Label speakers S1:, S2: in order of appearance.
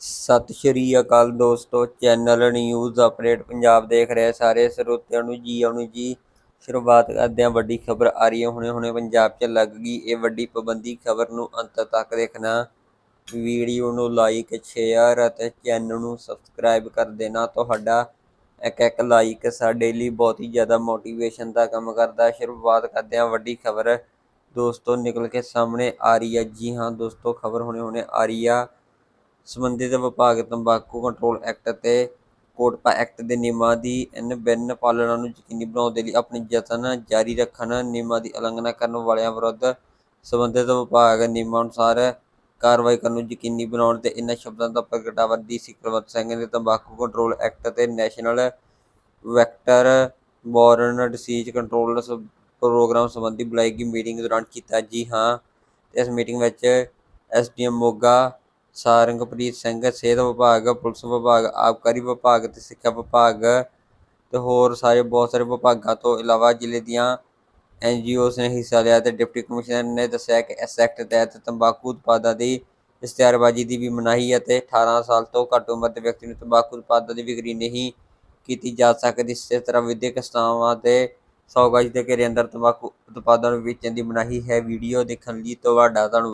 S1: ਸਤਿ ਸ਼੍ਰੀ ਅਕਾਲ ਦੋਸਤੋ, channel news update Punjab ਦੇਖ ਰਹੇ ਸਾਰੇ ਸਰੋਤਿਆਂ ਨੂੰ ਜੀ, ਆਉਣ ਜੀ। ਸ਼ੁਰੂਆਤ ਕਰਦੇ ਹਾਂ, ਵੱਡੀ ਖਬਰ ਆ ਰਹੀ ਹੈ, ਹੁਣੇ ਹੁਣੇ ਪੰਜਾਬ 'ਚ ਲੱਗ ਗਈ ਇਹ ਵੱਡੀ ਪਾਬੰਦੀ ਖਬਰ ਨੂੰ ਅੰਤ ਤੱਕ ਦੇਖਣਾ। ਵੀਡੀਓ ਨੂੰ ਲਾਈਕ, ਸ਼ੇਅਰ ਅਤੇ ਚੈਨਲ ਨੂੰ ਸਬਸਕ੍ਰਾਈਬ ਕਰ ਦੇਣਾ। ਤੁਹਾਡਾ ਇੱਕ ਇੱਕ ਲਾਈਕ ਸਾਡੇ ਲਈ ਬਹੁਤ ਹੀ ਜ਼ਿਆਦਾ ਮੋਟੀਵੇਸ਼ਨ ਦਾ ਕੰਮ ਕਰਦਾ। ਸ਼ੁਰੂਆਤ ਕਰਦੇ ਹਾਂ, ਵੱਡੀ ਖਬਰ। ਦੋਸਤੋ, ਨਿਕਲ ਕੇ ਸਾਹਮਣੇ ਆ ਰਹੀ ਹੈ। ਜੀ ਹਾਂ, ਦੋਸਤੋ, ਖਬਰ ਹੁਣੇ ਹੁਣੇ ਆ ਰਹੀ ਆ। ਸੰਬੰਧਿਤ ਵਿਭਾਗ ਤੰਬਾਕੂ ਕੰਟਰੋਲ ਐਕਟ ਅਤੇ ਕੋਟਪਾ ਐਕਟ ਦੇ ਨਿਯਮਾਂ ਦੀ ਇਨ ਪਾਲਣਾ ਨੂੰ ਯਕੀਨੀ ਬਣਾਉਣ ਦੇ ਲਈ ਆਪਣੇ ਯਤਨ ਜਾਰੀ ਰੱਖਣ, ਨਿਯਮਾਂ ਦੀ ਉਲੰਘਣਾ ਕਰਨ ਵਾਲਿਆਂ ਵਿਰੁੱਧ ਸੰਬੰਧਿਤ ਵਿਭਾਗ ਨਿਯਮਾਂ ਅਨੁਸਾਰ ਕਾਰਵਾਈ ਕਰਨ ਨੂੰ ਯਕੀਨੀ ਬਣਾਉਣ ਤੇ ਇਹਨਾਂ ਸ਼ਬਦਾਂ ਦਾ ਪ੍ਰਗਟਾਵਾ ਡੀਸੀ ਕੁਲਵੰਤ ਸਿੰਘ ਨੇ ਤੰਬਾਕੂ ਕੰਟਰੋਲ ਐਕਟ ਅਤੇ national vector borne disease control programme ਸੰਬੰਧੀ ਬੁਲਾਈ ਗਈ ਮੀਟਿੰਗ ਦੌਰਾਨ ਕੀਤਾ। ਜੀ ਹਾਂ, ਇਸ ਮੀਟਿੰਗ ਵਿੱਚ ਐਸਡੀਐਮ ਮੋਗਾ ਸਾਰੰਗਪ੍ਰੀਤ ਸਿੰਘ, ਸਿਹਤ ਵਿਭਾਗ, ਪੁਲਿਸ ਵਿਭਾਗ, ਆਬਕਾਰੀ ਵਿਭਾਗ ਤੇ ਸਿੱਖਿਆ ਵਿਭਾਗ ਤੇ ਹੋਰ ਸਾਰੇ ਬਹੁਤ ਸਾਰੇ ਵਿਭਾਗਾਂ ਤੋਂ ਇਲਾਵਾ ਜ਼ਿਲ੍ਹੇ ਦੀਆਂ ਐਨਜੀਓਸ ਨੇ ਹਿੱਸਾ ਲਿਆ ਤੇ ਡਿਪਟੀ ਕਮਿਸ਼ਨਰ ਨੇ ਦੱਸਿਆ ਕਿ ਇਸ ਐਕਟ ਤਹਿਤ ਤੰਬਾਕੂ ਉਤਪਾਦਾਂ ਦੀ ਇਸ਼ਤਿਹਾਰਬਾਜ਼ੀ ਦੀ ਵੀ ਮਨਾਹੀ ਹੈ ਤੇ 18 ਸਾਲ ਤੋਂ ਘੱਟ ਉਮਰ ਦੇ ਵਿਅਕਤੀ ਨੂੰ ਤੰਬਾਕੂ ਉਤਪਾਦਾਂ ਦੀ ਵਿਕਰੀ ਨਹੀਂ ਕੀਤੀ ਜਾ ਸਕਦੀ ਇਸੇ ਤਰ੍ਹਾਂ ਵਿਦਿਅਕ ਸੰਸਥਾਵਾਂ ਤੇ ਸੌ ਗਜ ਦੇ ਘੇਰੇ ਅੰਦਰ ਤੰਬਾਕੂ ਉਤਪਾਦਾਂ ਨੂੰ ਵੇਚਣ ਦੀ ਮਨਾਹੀ ਹੈ। ਵੀਡੀਓ ਦੇਖਣ ਲਈ ਤੁਹਾਡਾ ਧੰਨਵਾਦ।